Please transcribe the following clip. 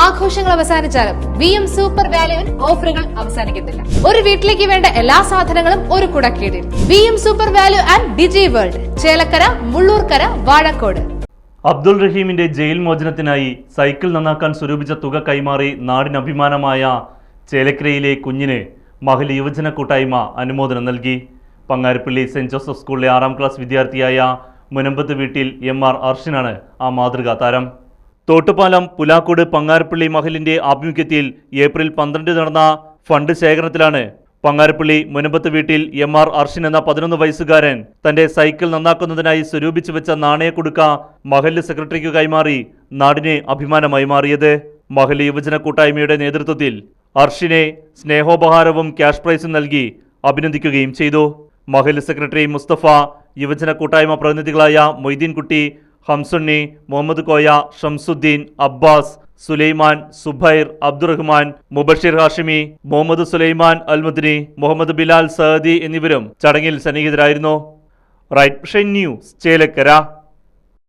ആഘോഷങ്ങൾ അവസാനിച്ചാലും V M super വാല്യുവിൽ ഓഫറുകൾ അവസാനിക്കുന്നില്ല ഒരു വീട്ടിലേക്ക് വേണ്ട എല്ലാ സാധനങ്ങളും ഒരു കുടക്കീടിൽ. V M super value and digi world Chelakkara Mullurkara Vazhakkode. Abdul റഹീമിന്റെ jail മോചനത്തിനായി സൈക്കിൾ നന്നാക്കാൻ സ്വരൂപിച്ച തുക കൈമാറി നാടിന് അഭിമാനമായ ചേലക്കരയിലെ കുഞ്ഞിന് മഹൽ യുവജന കൂട്ടായ്മ അനുമോദനം നൽകി. പങ്ങാരപ്പള്ളി സെന്റ് ജോസഫ് സ്കൂളിലെ ആറാം ക്ലാസ് വിദ്യാർത്ഥിയായ മുനമ്പത്ത് വീട്ടിൽ എം ആർ അർഷിനാണ് ആ മാതൃകാ താരം. തോട്ടുപാലം പുലാക്കോട് പങ്ങാരപ്പള്ളി മഹലിന്റെ ആഭിമുഖ്യത്തിൽ ഏപ്രിൽ പന്ത്രണ്ട് നടന്ന ഫണ്ട് ശേഖരണത്തിലാണ് പങ്ങാരപ്പള്ളി മുനമ്പത്ത് വീട്ടിൽ എം ആർ അർഷിൻ എന്ന പതിനൊന്ന് വയസ്സുകാരൻ തന്റെ സൈക്കിൾ നന്നാക്കുന്നതിനായി സ്വരൂപിച്ചു വെച്ച നാണയക്കുടുക്ക മഹൽ സെക്രട്ടറിക്ക് കൈമാറി നാടിനെ അഭിമാനമായി മാറിയത്. മഹൽ യുവജന കൂട്ടായ്മയുടെ നേതൃത്വത്തിൽ അർഷിനെ സ്നേഹോപഹാരവും ക്യാഷ് പ്രൈസും നൽകി അഭിനന്ദിക്കുകയും ചെയ്തു. മഹൽ സെക്രട്ടറി മുസ്തഫ യുവജന കൂട്ടായ്മ പ്രതിനിധികളായ മൊയ്തീൻ കുട്ടി ഹംസുണ്ണി മുഹമ്മദ് കോയ ഷംസുദ്ദീൻ അബ്ബാസ് സുലൈമാൻ സുബൈർ അബ്ദുറഹ്മാൻ മുബഷീർ ഹാഷിമി മുഹമ്മദ് സുലൈമാൻ അൽമദിനി മുഹമ്മദ് ബിലാൽ സഹദി എന്നിവരും ചടങ്ങിൽ സന്നിഹിതരായിരുന്നു. Right news Chelakkara.